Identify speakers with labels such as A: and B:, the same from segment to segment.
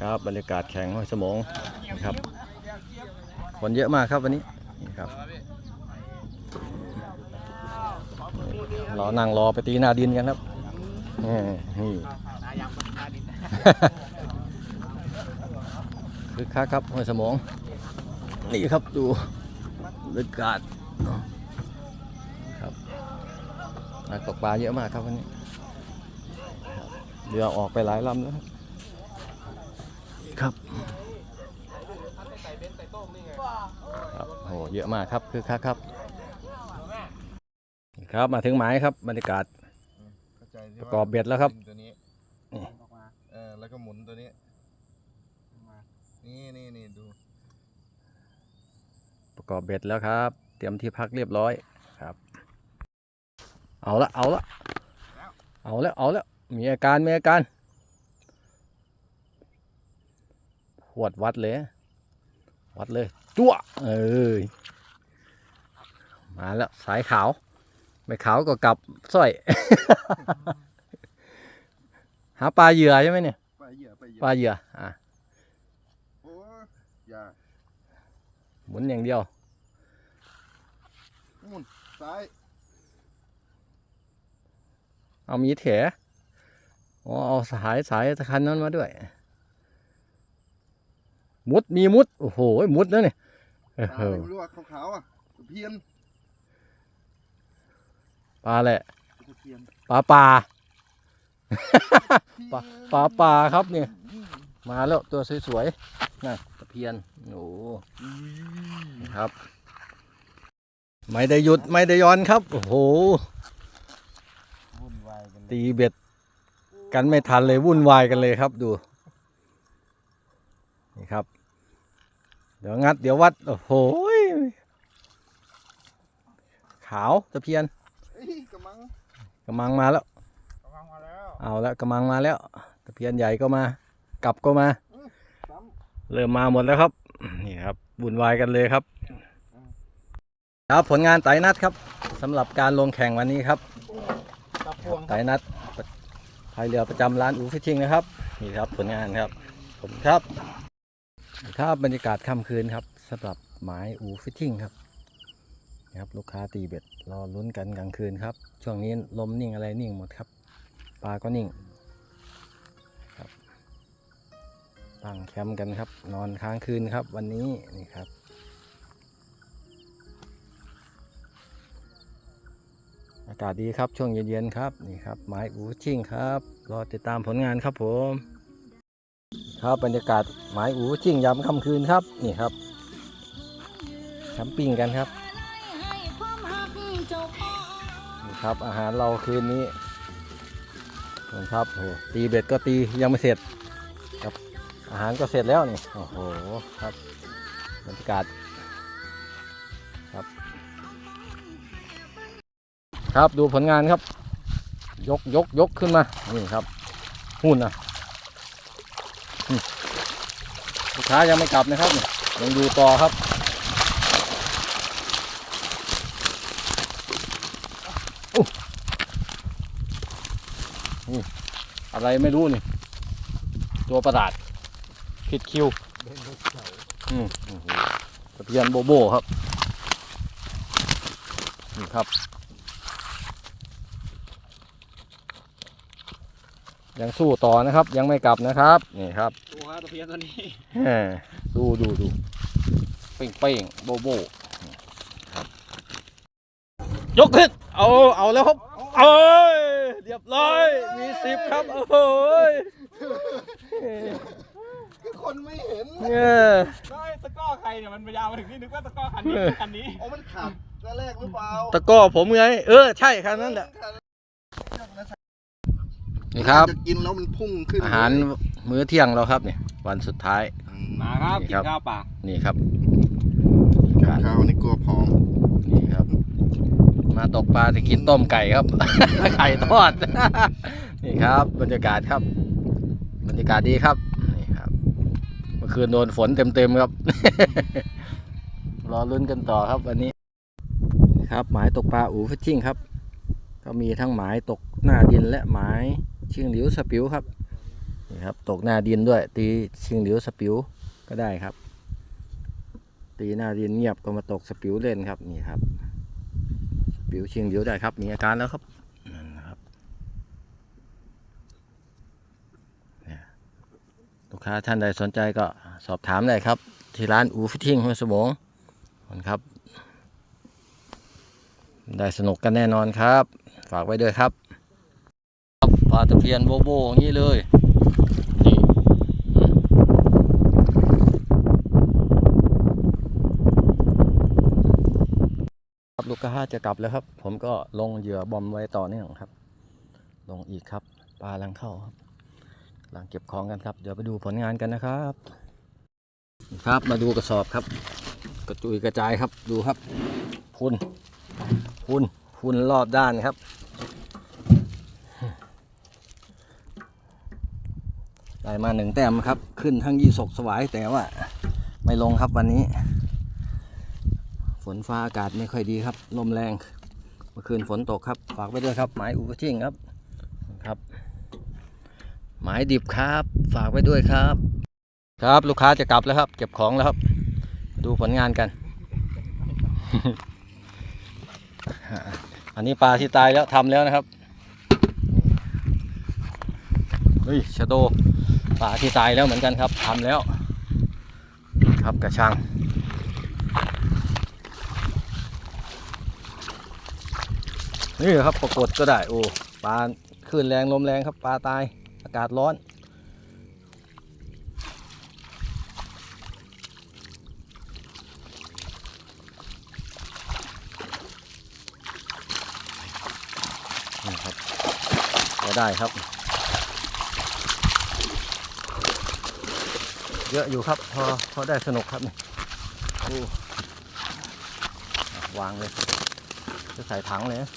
A: ครับบรรยากาศแข่งห้อยสมองนะครับคนเยอะมากครับวันนี้นี่ครับเรานั่งรอไปตีนาดินกันครับนี่นี่คือคักครับห้วยสมอง นี่ครับดูบรรยากาศครับนักตกปลาเยอะมากครับวันนี้เรือออกไปหลายลำแล้วครับครับโอ้เยอะมากครับคือคักครับนี่ครับมาถึงหมายครับบรรยากาศ
B: เข้าใจที่
A: ประ
B: ว่าก
A: อบเบ็ดแล้วครับ
B: ดึงตัวนี้
A: นี่
B: เออแล้วก็หมุนตัวนี้ นี่นี่นี่ดู
A: ประกอบเบ็ดแล้วครับ เตรียมที่พักเรียบร้อยครับ เอาละเอาละเอาแล้วเอาแล้วมีอาการมีอาการหวดวัดเลย วัดเลย จั่วเอ้ยมาแล้วสายขาวไม่ขาวก็กลับสร้อย หาปลาเหยื่อใช่ไหมเนี่ย
B: ไปเหยื่อไปเหยื่
A: ปลาเหยื่ออะ
B: โอ้ยอย่า
A: หมุนอย่างเดียว
B: หมุนซ้าย
A: เอามีแถอ๋อเอาสายสายคันนั้นมาด้วย มุดมีมุด โอ้โห มุดนะเนี่ย เอ
B: ตา
A: อ
B: ไม่รู้ว่าขาวๆอะตะเพียน
A: ปลาแหละ
B: ตะเพียน
A: ปลาป่าปลาปลาป่าครับเนี่ยมาแล้วตัวสวยๆน่ะตะเพียนโอ้โหครับ ไม่ได้หยุดไม่ได้ย้อนครับ โอ้โห
B: วุ่นวายกันเลย
A: ตีเบ็ด กันไม่ทันเลยวุ่นวายกันเลยครับดูนี่ครับ เดี๋ยวงัด เดี๋ยววัด โอ้โหยขาวตะเพียน
B: เอ้ยกระมัง
A: กระมังมาแล้ว
B: กระมังมาแล้ว
A: เอาแล้วกระมังมาแล้วตะเพียนใหญ่ก็มา กลับก็มา
B: ซ้
A: เริ่มมาหมดแล้วครับ นี่ครับวุ่นวายกันเลยครับ ครับผลงานไต่นัดครับสำหรับการลงแข่งวันนี้ครับำ
B: ตะพวง
A: ไต่นัดพายเรือประจำร้านอูฟิชชิงนะครับ นี่ครับผลงานครับผมครับนี่ ครับบรรยากาศค่ำคืนครับสำหรับหมายอูฟิชชิงครับนี่ครับ ลูกค้าตีเบ็ดรอลุ้นกันกลางคืนครับ ช่วงนี้ลมนิ่งอะไรนิ่งหมดครับปลาก็นิ่งครับตั้งแคมป์กันครับ นอนค้างคืนครับ วันนี้นี่ครับอากาศดีครับช่วงเย็นๆครับนี่ครับไม้อูชิ่งครับ รอติดตามผลงานครับผม ครับบรรยากาศไม้อูชิ่งยามค่ำคืนครับนี่ครับแคมปิ้งกันครับนี่ครับอาหารเราคืนนี้นี่ครับโอ้โหตีเบ็ดก็ตียังไม่เสร็จครับอาหารก็เสร็จแล้วนี่โอ้โหครับบรรยากาศครับ ครับดูผลงานครับ ยกยกยกขึ้นมานี่ครับหุ่นนะอืม ลูกค้ายังไม่กลับนะครับยังดูต่อครับอะไรไม่รู้นี่ ตัวประหลาดผิดคิวอืมโอ้โหตะเพียนโบโบครับนี่ครับ ยังสู้ต่อนะครับ ยังไม่กลับนะครับนี่ครับ
C: ดูฮะตะเพียนตัวนี้
A: แหม่ดูดูดูเป้งเป้งโบโบครับยกขึ้นเอาเอาแล้วครับเอ้ยเรียบร้อยมีสิบครับโอ้ย
B: คือคนไม่เห็น
A: เนี่ย
C: ได้ตะกร้อใครเนี่ยมันพยายามมาถึงนี่นึกว่าตะกร้อคันนี้คันนี้
B: โอ้มันขาดตัวแรกหรือเปล่า
A: ตะกร้อผมไง เออใช่ครับนั่นแหละ นี่ครับ
B: จะกินแล้วมันพุ่งขึ้น
A: อาหารมื้อเที่ยงเราครับเนี่ยวันสุดท้าย
B: อืม
C: มาครับ
A: นี่
C: กิ
A: ครั
C: น
A: บ
C: ข้าวเปล่า
A: นี่ครับ
B: ข้าวนี่กลัวผอม
A: นี่ครับ มาตกปลาจะกินต้มไก่ครับไข่ทอด นี่ครับบรรยากาศครับ บรรยากาศดีครับนี่ครับ เมื่อคืนโดนฝนเต็มๆครับ รอลุ้นกันต่อครับวันนี้นี่ครับหมายตกปลาอูฟิชชิ่งครับ ก็มีทั้งหมายตกหน้าดินและหมาย ชิงหลิวสปิวครับนี่ครับ ตกหน้าดินด้วย ตีชิงเหลียวสปิวก็ได้ครับ ตีหน้าดินเงียบก็มาตกสปิวเล่นครับนี่ครับสปิวชิงเหลียวได้ครับ มีอาการแล้วครับนั่นนะครับเนี่ยลูกค้าท่านใดสนใจก็สอบถามได้ครับ ที่ร้านอูฟิตติ้งห้วยสมอบคุณครับ ได้สนุกกันแน่นอนครับ ฝากไว้ด้วยครับ ปลาตะเพียนโบโบอย่างนี้เลยนี่ครับลูกค้าจะกลับแล้วครับ ผมก็ลงเหยื่อบอมไว้ต่อเนื่องครับ ลงอีกครับ ปลาลังเข้าครับลังเก็บของกันครับ เดี๋ยวไปดูผลงานกันนะครับ ครับมาดูกระสอบครับ กระจุยกระจายครับดูครับ พุนพุนพุนรอบด้านครับ ได้มาหนึ่งแต้มครับ ขึ้นทั้งยี่สกสวายแต่ว่า ไม่ลงครับวันนี้ ฝนฟ้าอากาศไม่ค่อยดีครับ ลมแรงเมื่อคืนฝนตกครับ ฝากไว้ด้วยครับ หมายอุปทิ้งครับครับ หมายดิบครับ ฝากไว้ด้วยครับ ครับลูกค้าจะกลับแล้วครับ เก็บของแล้วครับ ดูผลงานกัน อันนี้ปลาที่ตายแล้วทำแล้วนะครับ เฮ้ยชะโด ปลาที่ตายแล้วเหมือนกันครับทำแล้ว ครับกระชังนี่ครับปรากฏก็ได้โอ้ปลาคลื่นแรงลมแรงครับปลาตายอากาศร้อนนี่ครับก็ได้ครับ เยอะอยู่ครับ พอพอได้สนุกครับนี่โอ้อะวางเลย จะใส่ถังเลยนะ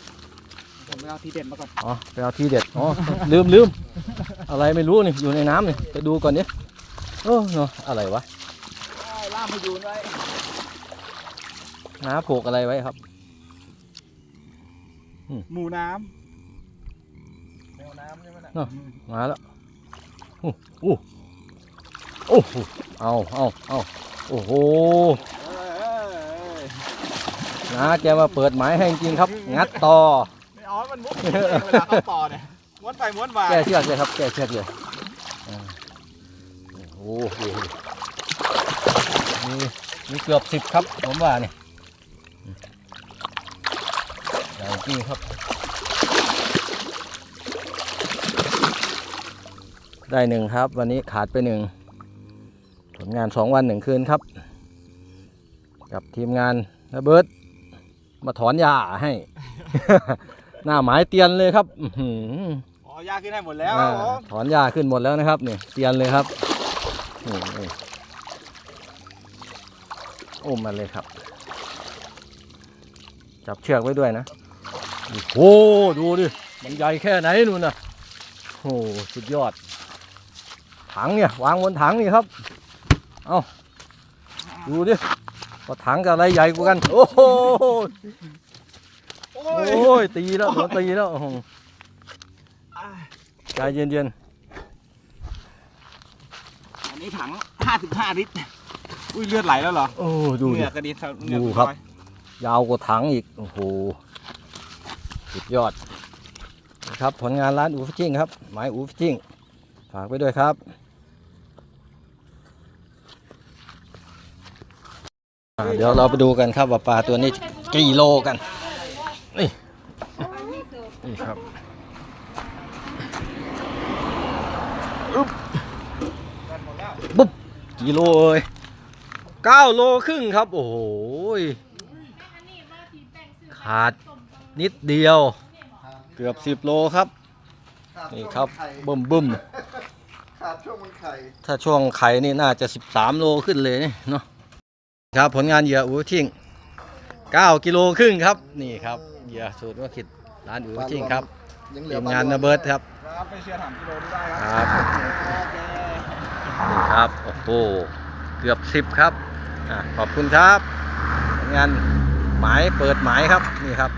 C: ผมไปเอาทีเด็ดมาก่อน
A: อ๋อไปเอาทีเด็ด อ๋อ ลืมลืม อะไรไม่รู้นี่อยู่ในน้ำนี่ไปดูก่อนดิโอ้เนาะอะไรวะ
C: ล่ามพยูนไว้
A: น้าผูกอะไรไว้ครับ
C: หมูน้ำแมวน้ำใช่ไหมน่ะ
A: เนอะมาแล้วโอ้ โอ้โอ้โหเอาเอาเอาโอ้โห
C: เอ้ยเอ้ยเอ้ย
A: น้าแกมาเปิดหมายให้จริงๆครับ งัดต่อ
C: ไม่อ๋อมันมุกเวลาเขาต่อเนี่ยม้วนไปม้วนมา
A: แก้เชือกเลยครับ แก้เชือกเลยอ่าโอ้โหมีมีเกือบสิบครับผมว่านี่ใหญ่จริงครับ ได้หนึ่งครับ วันนี้ขาดไปหนึ่งผ ลงานสองวันหนึ่งคืนครับ กับทีมงานระเบิดมาถอนหญ้าให้ หน้าหมายเตียนเลยครับอื้อหือ
C: อ๋อยาขึ้นให้หมดแล้วค
A: อ่า
C: รับผม
A: ถอนหญ้าขึ้นหมดแล้วนะครับนี่เตียนเลยครับนี่นี่อุ้มมันเลยครับ จับเชือกไว้ด้วยนะโอ้โหดูดิมันใหญ่แค่ไหนนู่นนะโอ้โหสุดยอดถังเนี่ยวางบนถังนี่ครับ เอาดูดิว่าถังกับอะไรใหญ่กว่ากัน โอ้โห
C: โอ้
A: โอ้
C: ย
A: ยตีแล้วโดนตีแล้วโอ้โห
C: อ่า
A: ใจเย็น
C: อันนี้ถัง55ลิตรอุ้ยเลือดไหลแล้วเหรอ
A: ๆโอ้ดู
C: เห
A: ดิ
C: งื่อกระเด็นเหงื่อ
A: ดู
C: กะ
A: ครับ
C: ย้อย
A: ยาวกว่าถังอีกโอ้โหสุดยอดนะครับผลงานร้านอูฟิชชิ่งครับ หมายอูฟิชชิ่งฝากไว้ด้วยครับอ่า เดี๋ยวเราไปดูกันครับว่าปลาตัวนี้กี่โลกันนี่นี่ครับอึ๊บปุ๊บกี่โลเอ้ยเก้าโลครึ่งครับ โอ้โหขาดนิดเดียว เกือบสิบโลครับ
B: ขาด
A: นี่
B: ช่วง
A: ครับ
B: ไข่
A: บึ้มบึ้ม
B: ขาดช่วงมันไข่
A: ถ้าช่วงไข่นี่น่าจะสิบสามโลขึ้นเลยนี่เนาะ ครับผลงานเหยื่ออูทิ้งเก้ากิโลครึ่งครับ นี่ครับเหยื่อสูตรว่าขิดร้านอูทิ้งครับ
B: ยังเหลื
A: ที
B: อ
A: มงานระเบิดครับ
C: ครับไม่เชื่อถามกิโลดูได้ค
A: ครับ
C: รับ
A: นี่ครับโอ้โหเกือบสิบครับอะขอบคุณครับผลงานหมายเปิดหมายครับนี่ครับ